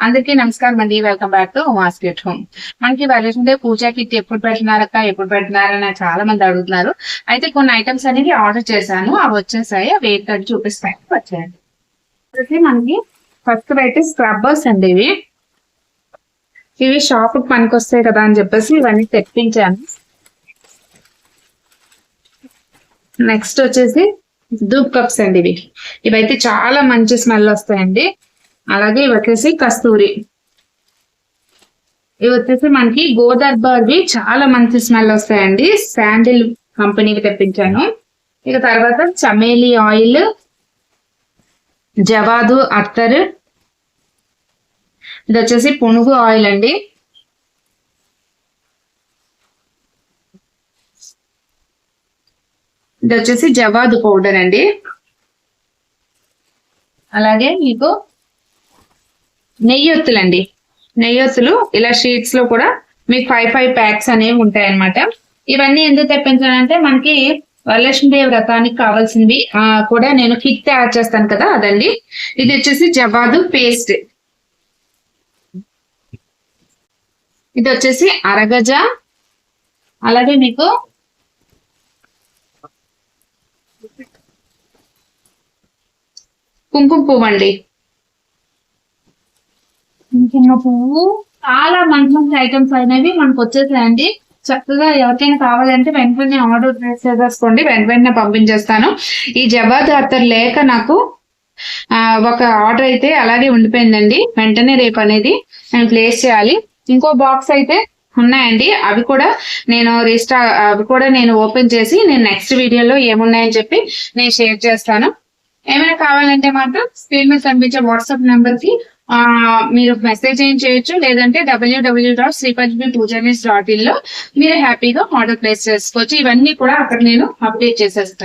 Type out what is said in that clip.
అందరికీ నమస్కారం అండి. Welcome back to mask at home మనకి వరలక్ష్మి పూజా కిట్ ఎప్పుడు పెడుతున్నారక్క ఎప్పుడు పెడుతున్నారని చాలా మంది అడుగుతున్నారు. అయితే కొన్ని ఐటమ్స్ అనేవి ఆర్డర్ చేశాను. అవి వచ్చేసాయి. అవి ఏంటంటే చూపిస్తాయి? వచ్చాయండి. మనకి ఫస్ట్ అయితే స్క్రబ్బర్స్ అండి ఇవి. ఇవి షాప్ పనికి వస్తాయి కదా అని చెప్పేసి ఇవన్నీ తెప్పించాను. నెక్స్ట్ వచ్చేసి దూప్ కప్స్ అండి ఇవి. ఇవైతే చాలా మంచి స్మెల్ వస్తాయండి. అలాగే ఇవి వచ్చేసి కస్తూరి. ఇవి వచ్చేసి మనకి గోదర్బార్వి చాలా మంచి స్మెల్ వస్తాయండి. శాండిల్ కంపెనీకి తెప్పించాను. ఇక తర్వాత చమేలి ఆయిల్ జవాదు అత్తర్. ఇది వచ్చేసి పునుగు ఆయిల్ అండి. ఇది వచ్చేసి జవాదు పౌడర్ అండి. అలాగే మీకు నెయ్యొత్తులండి. నెయ్యొత్తులు ఇలా షీట్స్లో కూడా మీకు ఫైవ్ ఫైవ్ ప్యాక్స్ అనేవి ఉంటాయి అన్నమాట ఇవన్నీ ఎందుకు తెప్పించానంటే మనకి వరలక్ష్మీదేవి వ్రతానికి కావాల్సినవి కూడా నేను కిట్ తయారు చేస్తాను కదా అదండి. ఇది వచ్చేసి జవాదు పేస్ట్. ఇది వచ్చేసి అరగజ. అలాగే మీకు కుంకుమ పువ్వు అండి చిన్న పువ్వు చాలా మంచి మంచి ఐటమ్స్ అనేవి మనకు వచ్చేసాయండి చక్కగా ఎవరికైనా కావాలంటే వెంటనే ఆర్డర్ చేసేసుకోండి. వెంట వెంటనే పంపించేస్తాను. ఈ జవాద్ అత్తర్ లేక నాకు ఒక ఆర్డర్ అయితే అలాగే ఉండిపోయిందండి. వెంటనే రేపు అనేది నేను ప్లేస్ చేయాలి. ఇంకో బాక్స్ అయితే ఉన్నాయండి. అవి కూడా నేను రిజిస్టా అవి కూడా నేను ఓపెన్ చేసి నేను నెక్స్ట్ వీడియోలో ఏమున్నాయని చెప్పి నేను షేర్ చేస్తాను. ఏమైనా కావాలంటే మాత్రం స్క్రీన్ మీద కనిపించే వాట్సాప్ నెంబర్కి మీరు మెసేజ్ ఏం చేయొచ్చు? లేదంటే డబ్ల్యూడబ్ల్యూ డాట్ శ్రీపంచమి పూజనీస్ డాట్ ఇన్లో మీరు హ్యాపీగా ఆర్డర్ ప్లేస్ చేసుకోవచ్చు. ఇవన్నీ కూడా అక్కడ నేను అప్డేట్ చేసేస్తాను.